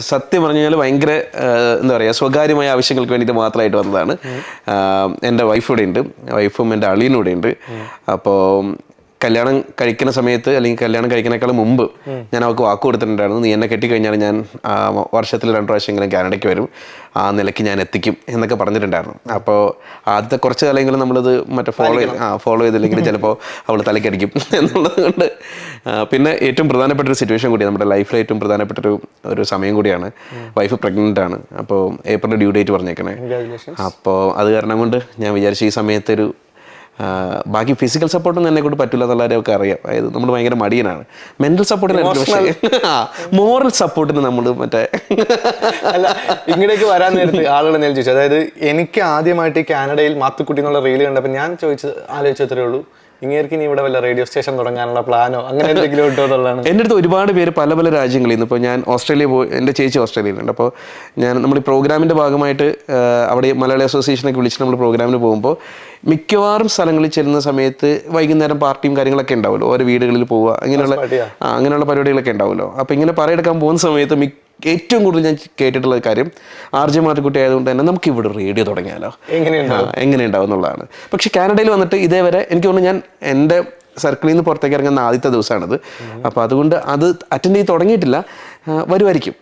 സത്യം പറഞ്ഞു കഴിഞ്ഞാൽ ഭയങ്കര എന്താ പറയുക സ്വകാര്യമായ ആവശ്യങ്ങൾക്ക് വേണ്ടിയിട്ട് മാത്രമായിട്ട് വന്നതാണ്. എന്റെ വൈഫ് ഇവിടെ ഉണ്ട് വൈഫും എന്റെ അളിയനും ഇവിടെ ഉണ്ട് അപ്പോൾ കല്യാണം കഴിക്കുന്ന സമയത്ത് അല്ലെങ്കിൽ കല്യാണം കഴിക്കുന്നേക്കാൾ മുമ്പ് ഞാൻ അവൾക്ക് വാക്ക് കൊടുത്തിട്ടുണ്ടായിരുന്നു. നീ എന്നെ കെട്ടിക്കഴിഞ്ഞാൽ ഞാൻ വർഷത്തിൽ രണ്ട് പ്രാവശ്യമെങ്കിലും കാനഡയ്ക്ക് വരും. ആ നിലയ്ക്ക് ഞാൻ എത്തിക്കും എന്നൊക്കെ പറഞ്ഞിട്ടുണ്ടായിരുന്നു. അപ്പോൾ ആദ്യത്തെ കുറച്ച് കാലമെങ്കിലും നമ്മളിത് മറ്റേ ഫോളോ ആ ഫോളോ ചെയ്തില്ലെങ്കിൽ ചിലപ്പോൾ അവൾ തലക്കടിക്കും എന്നുള്ളത് കൊണ്ട് പിന്നെ ഏറ്റവും പ്രധാനപ്പെട്ട ഒരു സിറ്റുവേഷൻ കൂടിയാണ് നമ്മുടെ ലൈഫിലെ ഏറ്റവും പ്രധാനപ്പെട്ട ഒരു ഒരു സമയം കൂടിയാണ്. വൈഫ് പ്രഗ്നന്റ് ആണ്. അപ്പോൾ ഏപ്രിൽ ഡ്യൂ ഡേറ്റ് പറഞ്ഞേക്കണേ. അപ്പോൾ അത് കാരണം കൊണ്ട് ഞാൻ വിചാരിച്ചു ഈ സമയത്ത് ഒരു ആ, ബാക്കി ഫിസിക്കൽ സപ്പോർട്ടൊന്നും എന്നെ കൊണ്ട് പറ്റില്ല എന്നുള്ളവരെയൊക്കെ അറിയാം. അതായത് നമ്മൾ ഭയങ്കര മടിയനാണ്. മെന്റൽ സപ്പോർട്ടിന് പക്ഷേ മോറൽ സപ്പോർട്ടിന് നമ്മൾ മറ്റേ അല്ല ഇങ്ങടേക്ക് വരാൻ നേരത്ത് ആളുകൾ എന്തെങ്കിലും ചോദിച്ചു. അതായത് എനിക്ക് ആദ്യമായിട്ട് ഈ കാനഡയിൽ മാത്തുക്കുട്ടി എന്നുള്ള റീൽ കണ്ടപ്പോൾ ഞാൻ ചോദിച്ചത് ആലോചിച്ചത്രേ ഉള്ളൂ. ഇങ്ങേർക്ക് ഇനി ഇവിടെ വല്ല റേഡിയോ സ്റ്റേഷൻ തുടങ്ങാനുള്ള പ്ലാനോ അങ്ങനെ എന്തെങ്കിലും ഉണ്ടോ എന്നുള്ളതാണ്. എന്റെ അടുത്ത് ഒരുപാട് പേര് പല പല രാജ്യങ്ങളിൽ നിന്ന് ഇപ്പോൾ ഞാൻ ഓസ്ട്രേലിയ പോയി എന്റെ ചേച്ചി ഓസ്ട്രേലിയയിലുണ്ട്. അപ്പോൾ ഞാൻ നമ്മൾ ഈ പ്രോഗ്രാമിന്റെ ഭാഗമായിട്ട് അവിടെ മലയാളി അസോസിയേഷനൊക്കെ വിളിച്ച് നമ്മൾ പ്രോഗ്രാമിന് പോകുമ്പോൾ മിക്കവാറും സ്ഥലങ്ങളിൽ ചെല്ലുന്ന സമയത്ത് വൈകുന്നേരം പാർട്ടിയും കാര്യങ്ങളൊക്കെ ഉണ്ടാവുമല്ലോ. ഓരോ വീടുകളിൽ പോവുക അങ്ങനെയുള്ള അങ്ങനെയുള്ള പരിപാടികളൊക്കെ ഉണ്ടാവുമല്ലോ. അപ്പോൾ ഇങ്ങനെ പറയെടുക്കാൻ പോകുന്ന സമയത്ത് മിക്ക ഏറ്റവും കൂടുതൽ ഞാൻ കേട്ടിട്ടുള്ള കാര്യം ആർ ജെ മാർക്കുട്ടി ആയതുകൊണ്ട് തന്നെ നമുക്ക് ഇവിടെ റേഡിയോ തുടങ്ങിയാലോ? എങ്ങനെയുണ്ടാവും? എങ്ങനെയുണ്ടാവും എങ്ങനെ ഉണ്ടാവും എന്നുള്ളതാണ്. പക്ഷെ കാനഡയിൽ വന്നിട്ട് ഇതേവരെ എനിക്ക് തോന്നുന്നു ഞാൻ എന്റെ സർക്കിളിൽ നിന്ന് പുറത്തേക്ക് ഇറങ്ങുന്ന ആദ്യത്തെ ദിവസമാണിത്. അപ്പോൾ അതുകൊണ്ട് അത് അറ്റൻഡ് ചെയ്ത് തുടങ്ങിയിട്ടില്ല. വരുമായിരിക്കും.